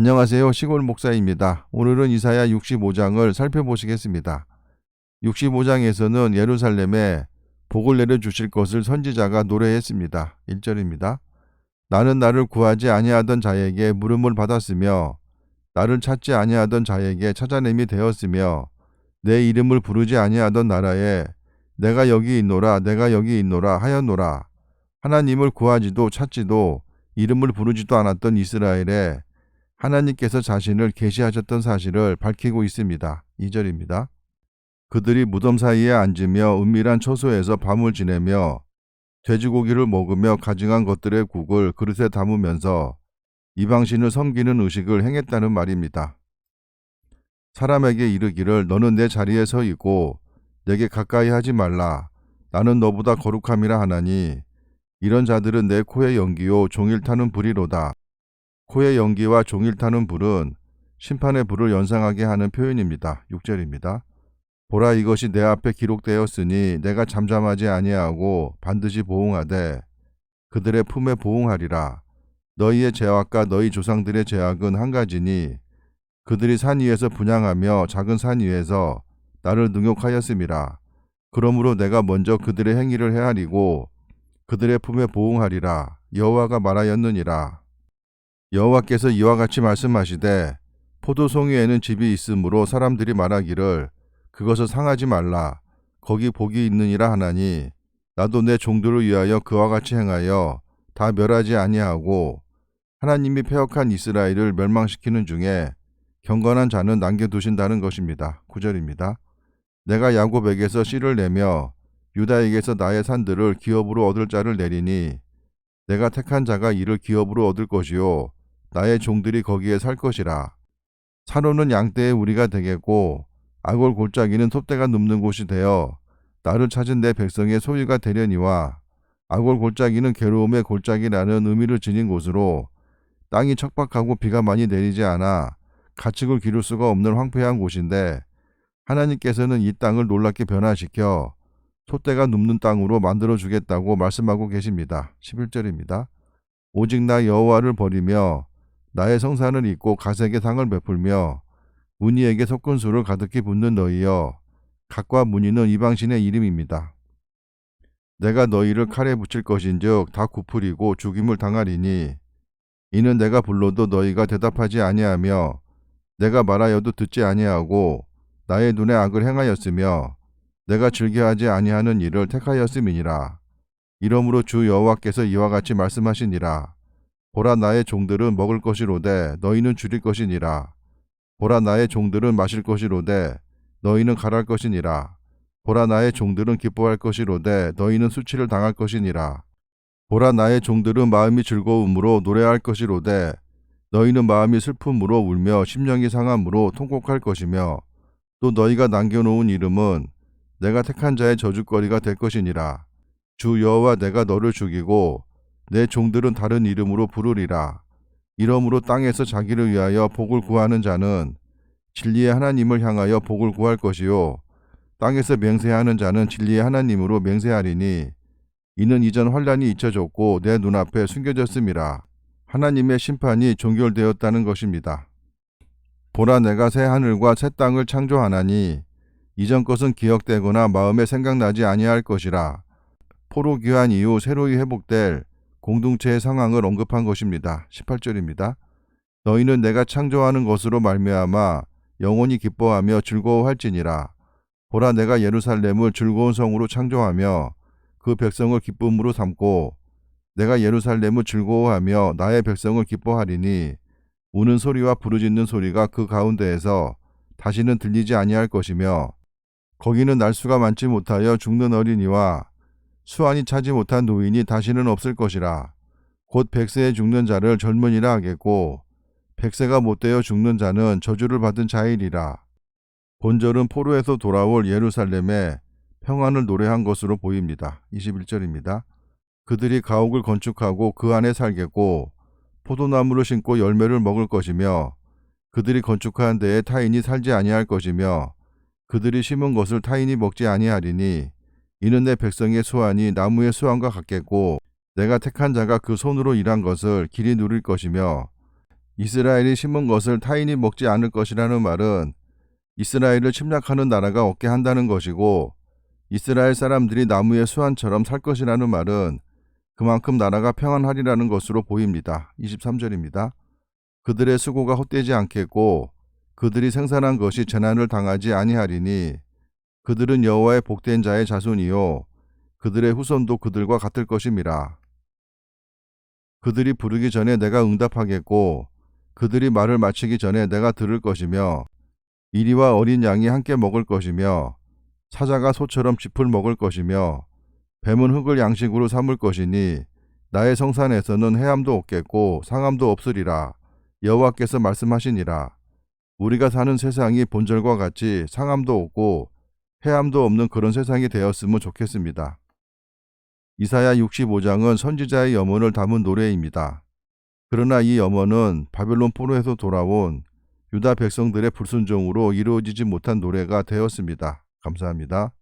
안녕하세요. 시골 목사입니다. 오늘은 이사야 65장을 살펴보시겠습니다. 65장에서는 예루살렘에 복을 내려 주실 것을 선지자가 노래했습니다. 1절입니다. 나는 나를 구하지 아니하던 자에게 물음을 받았으며 나를 찾지 아니하던 자에게 찾아냄이 되었으며 내 이름을 부르지 아니하던 나라에 내가 여기 있노라 내가 여기 있노라 하였노라 하나님을 구하지도 찾지도 이름을 부르지도 않았던 이스라엘에 하나님께서 자신을 계시하셨던 사실을 밝히고 있습니다. 2절입니다. 그들이 무덤 사이에 앉으며 은밀한 처소에서 밤을 지내며 돼지고기를 먹으며 가증한 것들의 국을 그릇에 담으면서 이방신을 섬기는 의식을 행했다는 말입니다. 사람에게 이르기를 너는 내 자리에 서 있고 내게 가까이 하지 말라. 나는 너보다 거룩함이라 하나니 이런 자들은 내 코의 연기요 종일 타는 불이로다. 코의 연기와 종일 타는 불은 심판의 불을 연상하게 하는 표현입니다. 6절입니다. 보라 이것이 내 앞에 기록되었으니 내가 잠잠하지 아니하고 반드시 보응하되 그들의 품에 보응하리라. 너희의 죄악과 너희 조상들의 죄악은 한 가지니 그들이 산 위에서 분양하며 작은 산 위에서 나를 능욕하였음이라. 그러므로 내가 먼저 그들의 행위를 헤아리고 그들의 품에 보응하리라. 여호와가 말하였느니라. 여호와께서 이와 같이 말씀하시되 포도송이에는 집이 있으므로 사람들이 말하기를 그것을 상하지 말라. 거기 복이 있느니라 하나니 나도 내 종들을 위하여 그와 같이 행하여 다 멸하지 아니하고 하나님이 폐역한 이스라엘을 멸망시키는 중에 경건한 자는 남겨두신다는 것입니다. 9절입니다. 내가 야곱에게서 씨를 내며 유다에게서 나의 산들을 기업으로 얻을 자를 내리니 내가 택한 자가 이를 기업으로 얻을 것이요 나의 종들이 거기에 살 것이라. 산호는 양떼의 우리가 되겠고 아골 골짜기는 톱대가 눕는 곳이 되어 나를 찾은 내 백성의 소유가 되려니와 아골 골짜기는 괴로움의 골짜기라는 의미를 지닌 곳으로 땅이 척박하고 비가 많이 내리지 않아 가축을 기를 수가 없는 황폐한 곳인데 하나님께서는 이 땅을 놀랍게 변화시켜 솥대가 눕는 땅으로 만들어 주겠다고 말씀하고 계십니다. 11절입니다. 오직 나 여호와를 버리며 나의 성산을 잊고 가색의 상을 베풀며 문희에게 섞은 수를 가득히 붓는 너희여 각과 문희는 이방신의 이름입니다. 내가 너희를 칼에 붙일 것인즉 다 굽으리고 죽임을 당하리니 이는 내가 불러도 너희가 대답하지 아니하며 내가 말하여도 듣지 아니하고 나의 눈에 악을 행하였으며 내가 즐겨하지 아니하는 일을 택하였음이니라. 이러므로 주 여호와께서 이와 같이 말씀하시니라. 보라 나의 종들은 먹을 것이로되 너희는 줄일 것이니라. 보라 나의 종들은 마실 것이로되 너희는 갈할 것이니라. 보라 나의 종들은 기뻐할 것이로되 너희는 수치를 당할 것이니라. 보라 나의 종들은 마음이 즐거움으로 노래할 것이로되 너희는 마음이 슬픔으로 울며 심령이 상함으로 통곡할 것이며 또 너희가 남겨놓은 이름은 내가 택한 자의 저주거리가 될 것이니라. 주 여호와 내가 너를 죽이고 내 종들은 다른 이름으로 부르리라. 이러므로 땅에서 자기를 위하여 복을 구하는 자는 진리의 하나님을 향하여 복을 구할 것이요 땅에서 맹세하는 자는 진리의 하나님으로 맹세하리니 이는 이전 환란이 잊혀졌고 내 눈앞에 숨겨졌음이라. 하나님의 심판이 종결되었다는 것입니다. 보라 내가 새 하늘과 새 땅을 창조하나니 이전 것은 기억되거나 마음에 생각나지 아니할 것이라. 포로 귀한 이후 새로이 회복될 공동체의 상황을 언급한 것입니다. 18절입니다. 너희는 내가 창조하는 것으로 말미암아 영원히 기뻐하며 즐거워할지니라. 보라 내가 예루살렘을 즐거운 성으로 창조하며 그 백성을 기쁨으로 삼고 내가 예루살렘을 즐거워하며 나의 백성을 기뻐하리니 우는 소리와 부르짖는 소리가 그 가운데에서 다시는 들리지 아니할 것이며 거기는 날수가 많지 못하여 죽는 어린이와 수완이 차지 못한 노인이 다시는 없을 것이라 곧 백세에 죽는 자를 젊은이라 하겠고 백세가 못되어 죽는 자는 저주를 받은 자이리라 본절은 포로에서 돌아올 예루살렘에 평안을 노래한 것으로 보입니다. 21절입니다. 그들이 가옥을 건축하고 그 안에 살겠고 포도나무를 심고 열매를 먹을 것이며 그들이 건축한 데에 타인이 살지 아니할 것이며 그들이 심은 것을 타인이 먹지 아니하리니 이는 내 백성의 수완이 나무의 수완과 같겠고 내가 택한 자가 그 손으로 일한 것을 길이 누릴 것이며 이스라엘이 심은 것을 타인이 먹지 않을 것이라는 말은 이스라엘을 침략하는 나라가 얻게 한다는 것이고 이스라엘 사람들이 나무의 수완처럼 살 것이라는 말은 그만큼 나라가 평안하리라는 것으로 보입니다. 23절입니다. 그들의 수고가 헛되지 않겠고 그들이 생산한 것이 재난을 당하지 아니하리니 그들은 여호와의 복된 자의 자손이요. 그들의 후손도 그들과 같을 것임이라. 그들이 부르기 전에 내가 응답하겠고 그들이 말을 마치기 전에 내가 들을 것이며 이리와 어린 양이 함께 먹을 것이며 사자가 소처럼 짚을 먹을 것이며 뱀은 흙을 양식으로 삼을 것이니 나의 성산에서는 해함도 없겠고 상함도 없으리라. 여호와께서 말씀하시니라. 우리가 사는 세상이 본절과 같이 상함도 없고 해함도 없는 그런 세상이 되었으면 좋겠습니다. 이사야 65장은 선지자의 염원을 담은 노래입니다. 그러나 이 염원은 바벨론 포로에서 돌아온 유다 백성들의 불순종으로 이루어지지 못한 노래가 되었습니다. 감사합니다.